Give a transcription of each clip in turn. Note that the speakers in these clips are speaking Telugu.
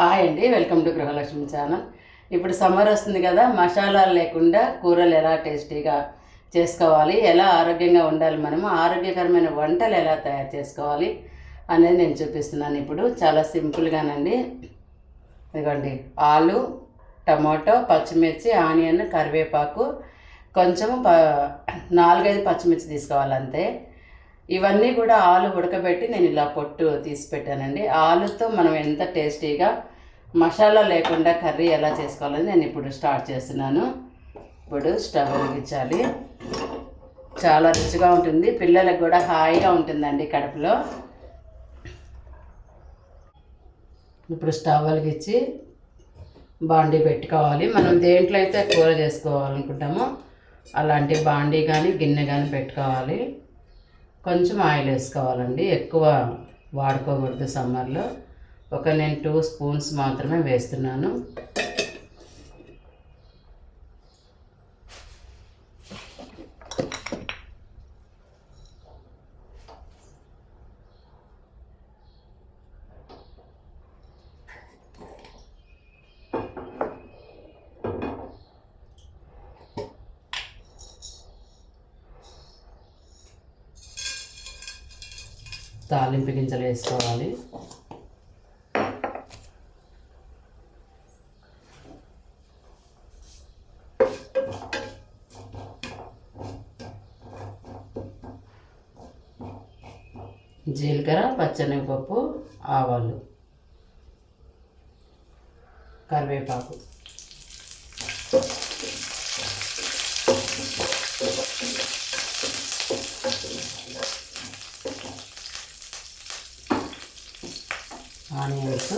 హాయ్ అండి వెల్కమ్ టు గృహలక్ష్మి ఛానల్. ఇప్పుడు సమ్మర్ వస్తుంది కదా మసాలాలు లేకుండా కూరలు ఎలా టేస్టీగా చేసుకోవాలి ఎలా ఆరోగ్యంగా ఉండాలి మనము ఆరోగ్యకరమైన వంటలు ఎలా తయారు చేసుకోవాలి అనేది నేను చూపిస్తున్నాను ఇప్పుడు. చాలా సింపుల్గానండి. ఇదిగోండి ఆలు టమాటో పచ్చిమిర్చి ఆనియన్ కరివేపాకు కొంచెం ప నాలుగైదు పచ్చిమిర్చి తీసుకోవాలి అంతే ఇవన్నీ కూడా ఆలు ఉడకబెట్టి నేను ఇలా పొట్టు తీసి పెట్టానండి. ఆలుతో మనం ఎంత టేస్టీగా మసాలా లేకుండా కర్రీ ఎలా చేసుకోవాలని నేను ఇప్పుడు స్టార్ట్ చేస్తున్నాను. ఇప్పుడు స్టవ్ వెలిగించాలి. చాలా రుచిగా ఉంటుంది. పిల్లలకు కూడా హాయిగా ఉంటుందండి కడుపులో. ఇప్పుడు స్టవ్ వెలిగించి బాండీ పెట్టుకోవాలి. మనం దేంట్లో అయితే కూర చేసుకోవాలనుకుంటామో అలాంటి బాండీ కానీ గిన్నె కానీ పెట్టుకోవాలి. కొంచెం ఆయిల్ వేసుకోవాలండి. ఎక్కువ వాడుకోకూడదు సమ్మర్లో. ఒక నేను టూ స్పూన్స్ మాత్రమే వేస్తున్నాను. తాలింపు గింజలు వేసుకోవాలి. జీలకర్ర పచ్చనిపప్పు ఆవాలు కరివేపాకు. ఆనియన్స్.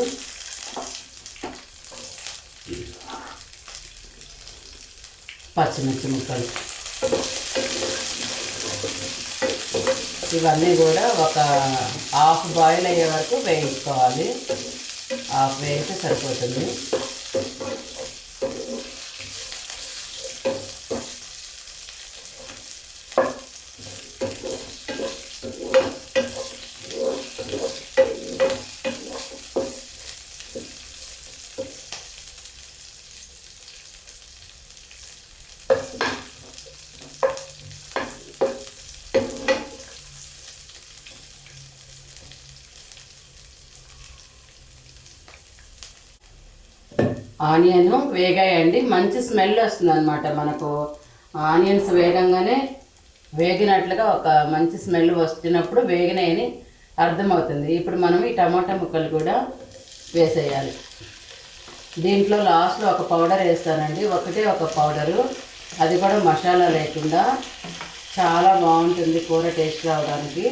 పచ్చిమిర్చి ముక్కలు. ఇవన్నీ కూడా ఒక హాఫ్ బాయిల్ అయ్యే వరకు వేయించుకోవాలి. హాఫ్ వేయితే సరిపోతుంది. ఆనియన్ వేగాయండి. మంచి స్మెల్ వస్తుంది అనమాట మనకు. ఆనియన్స్ వేగంగానే వేగినట్లుగా ఒక మంచి స్మెల్ వస్తున్నప్పుడు వేగినాయని అర్థమవుతుంది. ఇప్పుడు మనం ఈ టమాటా ముక్కలు కూడా వేసేయాలి. దీంట్లో లాస్ట్లో ఒక పౌడర్ వేస్తానండి. ఒకటే ఒక పౌడరు. అది కూడా మసాలా లేకుండా చాలా బాగుంటుంది కూర టేస్ట్ రావడానికి.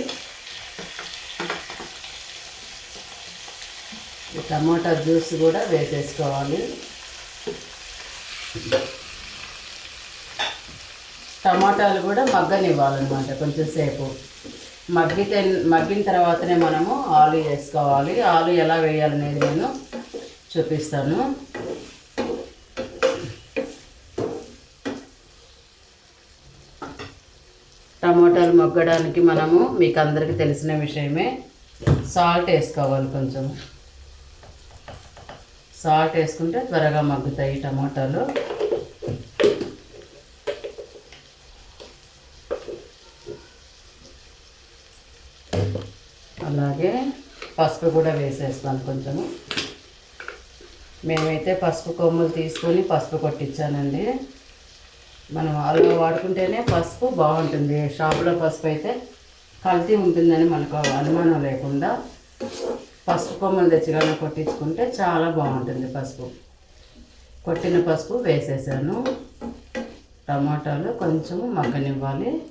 టమాటా జ్యూస్ కూడా వేసేసుకోవాలి. టమాటాలు కూడా మగ్గనివ్వాలన్నమాట కొంచెం సేపు. మగ్గితే మగ్గిన తర్వాతనే మనము ఆలు వేసుకోవాలి. ఆలు ఎలా వేయాలనేది నేను చూపిస్తాను. టమాటాలు మగ్గడానికి మనము మీకు అందరికీ తెలిసిన విషయమే సాల్ట్ వేసుకోవాలి కొంచెం. సాల్ట్ వేసుకుంటే త్వరగా మగ్గుతాయి టమాటాలు. అలాగే పసుపు కూడా వేసేస్తాను కొంచెము. మేమైతే పసుపు కొమ్ములు తీసుకొని పసుపు కొట్టించానండి. మనం అలా వాడుకుంటేనే పసుపు బాగుంటుంది. షాపులో పసుపు అయితే కల్తీ ఉంటుందని మనకు అనుమానం లేకుండా పసుపు కొమ్మలు తెచ్చిగానే కొట్టించుకుంటే చాలా బాగుంటుంది పసుపు. కొట్టిన పసుపు వేసేసాను. టమాటాలు కొంచెం మగ్గనివ్వాలి.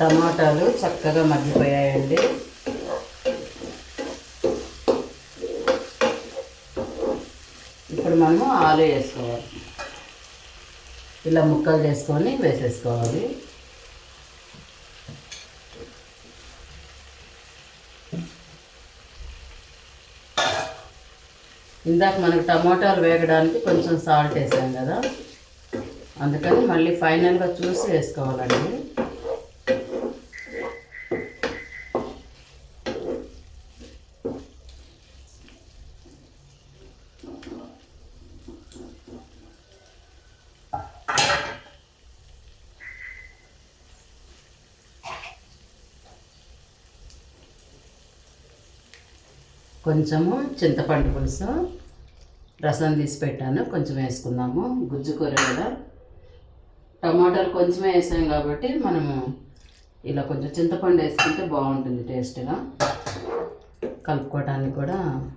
టమాటాలు చక్కగా మగ్గిపోయాయండి. ఇప్పుడు మనము ఆలు వేసుకోవాలి. ఇలా ముక్కలు చేసుకొని వేసేసుకోవాలి. ఇందాక మనకు టమోటాలు వేగడానికి కొంచెం సాల్ట్ వేసాం కదా. అందుకని మళ్ళీ ఫైనల్గా చూసి వేసుకోవాలండి. కొంచెము చింతపండు పులుసు రసం తీసి పెట్టాను కొంచెం వేసుకుందాము. గుజ్జు కూర కూడా. టమాటాలు కొంచెమే వేసాం కాబట్టి మనము ఇలా కొంచెం చింతపండు వేసుకుంటే బాగుంటుంది టేస్ట్గా. కలుపుకోవడానికి కూడా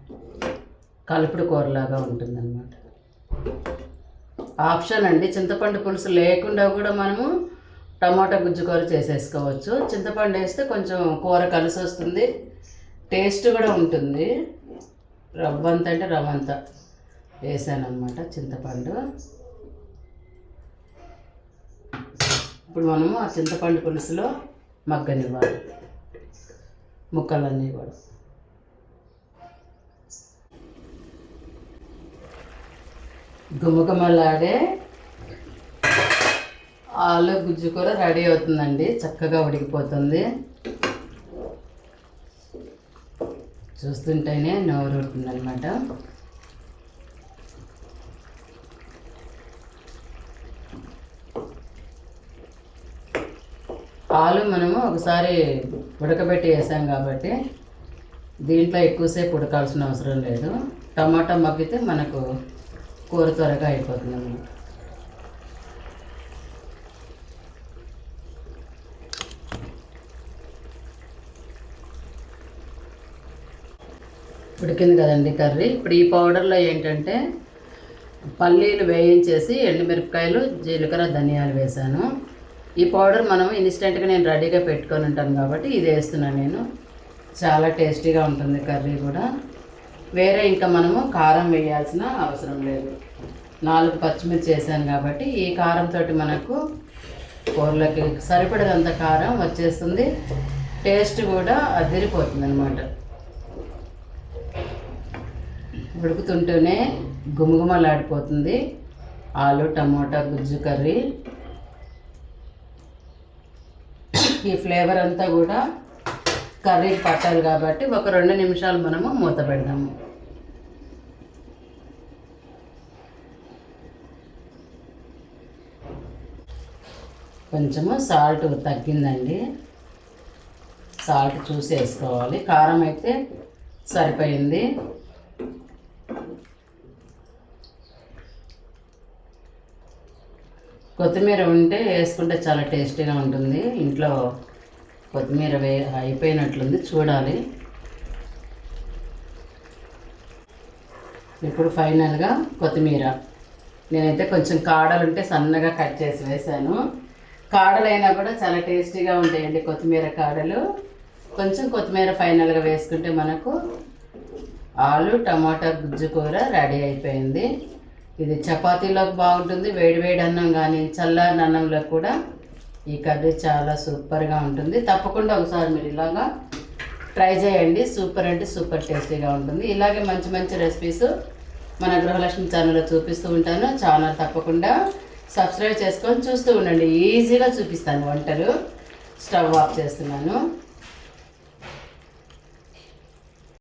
కలుపుడు కూరలాగా ఉంటుందన్నమాట. ఆప్షన్ అండి. చింతపండు పులుసు లేకుండా కూడా మనము టమాటా గుజ్జు కూర చేసేసుకోవచ్చు. చింతపండు వేస్తే కొంచెం కూర కలిసి వస్తుంది టేస్ట్ కూడా ఉంటుంది. రవ్వంత అంటే రవ్వంత వేసాను అనమాట చింతపండు. ఇప్పుడు మనము ఆ చింతపండు పులుసులో మగ్గనివ్వాలి. ముక్కలన్నీ కూడా. గుమగుమలాడే ఆలు గుజ్జు కూర రెడీ అవుతుందండి. చక్కగా ఉడికిపోతుంది. చూస్తుంటేనే నోరు ఊరుతుందనమాట ఆలు మనము ఒకసారి ఉడకబెట్టి వేసాం కాబట్టి దీంట్లో ఎక్కువసేపు ఉడకాల్సిన అవసరం లేదు. టమాటా మగ్గితే మనకు కూర త్వరగా అయిపోతుంది అన్నమాట ఉడికింది కదండి కర్రీ. ఇప్పుడు ఈ పౌడర్లో ఏంటంటే పల్లీలు వేయించేసి ఎండుమిరపకాయలు జీలకర్ర ధనియాలు వేసాను ఈ పౌడర్ మనం ఇన్స్టెంట్గా నేను రెడీగా పెట్టుకొని ఉంటాను కాబట్టి ఇది వేస్తున్నాను నేను. చాలా టేస్టీగా ఉంటుంది కర్రీ కూడా. వేరే ఇంకా మనము కారం వేయాల్సిన అవసరం లేదు. నాలుగు పచ్చిమిర్చి వేసాను కాబట్టి ఈ కారంతో మనకు కూరలకి సరిపడేదంత కారం వచ్చేస్తుంది. టేస్ట్ కూడా అదిరిపోతుంది అనమాట ఉడుకుతుంటేనే గుమగుమలాడిపోతుంది. ఆలు టమోటా గుజ్జు కర్రీ. ఈ ఫ్లేవర్ అంతా కూడా కర్రీకి పట్టాలి కాబట్టి ఒక రెండు నిమిషాలు మనము మూత పెడదాము. కొంచెము సాల్ట్ తగ్గిందండి. సాల్ట్ చూసి వేసుకోవాలి. కారం అయితే సరిపోయింది. కొత్తిమీర ఉంటే వేసుకుంటే చాలా టేస్టీగా ఉంటుంది. ఇంట్లో కొత్తిమీర వే అయిపోయినట్లుంది చూడాలి. ఇప్పుడు ఫైనల్గా కొత్తిమీర. నేనైతే కొంచెం కాడలు ఉంటే సన్నగా కట్ చేసి వేసాను కాడలైనా కూడా చాలా టేస్టీగా ఉంటాయండి కొత్తిమీర కాడలు. కొంచెం కొత్తిమీర ఫైనల్గా వేసుకుంటే మనకు ఆలు టమాటా గుజ్జు కూర రెడీ అయిపోయింది. ఇది చపాతీలోకి బాగుంటుంది వేడి వేడి అన్నం కానీ చల్లారిన అన్నంలో కూడా ఈ కర్రీ చాలా సూపర్గా ఉంటుంది. తప్పకుండా ఒకసారి మీరు ఇలాగా ట్రై చేయండి. సూపర్ అంటే సూపర్ టేస్టీగా ఉంటుంది. ఇలాగే మంచి మంచి రెసిపీస్ మన గృహలక్ష్మి ఛానల్లో చూపిస్తూ ఉంటాను. ఛానల్ తప్పకుండా సబ్స్క్రైబ్ చేసుకొని చూస్తూ ఉండండి. ఈజీగా చూపిస్తాను వంటలు. స్టవ్ ఆఫ్ చేస్తున్నాను.